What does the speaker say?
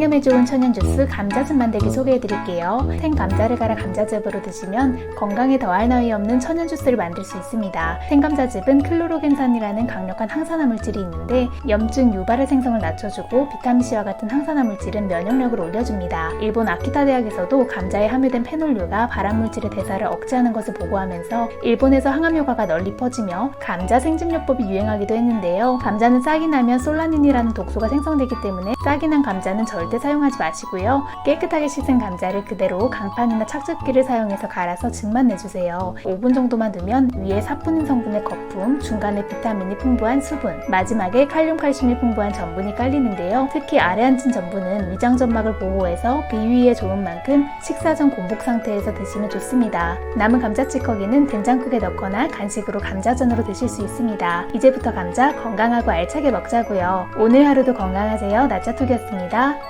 양념에 좋은 천연 주스 감자즙 만들기 소개해 드릴게요. 생 감자를 갈아 감자즙으로 드시면 건강에 더할 나위 없는 천연 주스를 만들 수 있습니다. 생 감자즙은 클로로겐산이라는 강력한 항산화 물질이 있는데 염증 유발의 생성을 낮춰주고 비타민C와 같은 항산화 물질은 면역력을 올려줍니다. 일본 아키타 대학에서도 감자에 함유된 페놀류가 발암 물질의 대사를 억제하는 것을 보고하면서 일본에서 항암 효과가 널리 퍼지며 감자 생즙요법이 유행하기도 했는데요. 감자는 싹이 나면 솔라닌이라는 독소가 생성되기 때문에 싹이 난 감자는 절대 사용하지 마시고요. 깨끗하게 씻은 감자를 그대로 강판이나 착즙기를 사용해서 갈아서 즙만 내주세요. 5분 정도만 두면 위에 사포닌 성분의 거품, 중간에 비타민이 풍부한 수분, 마지막에 칼륨, 칼슘이 풍부한 전분이 깔리는데요. 특히 아래 앉은 전분은 위장 점막을 보호해서 비위에 좋은 만큼 식사 전 공복 상태에서 드시면 좋습니다. 남은 감자 찌꺼기는 된장국에 넣거나 간식으로 감자전으로 드실 수 있습니다. 이제부터 감자 건강하고 알차게 먹자고요. 오늘 하루도 건강하세요. 나짜톡이었습니다.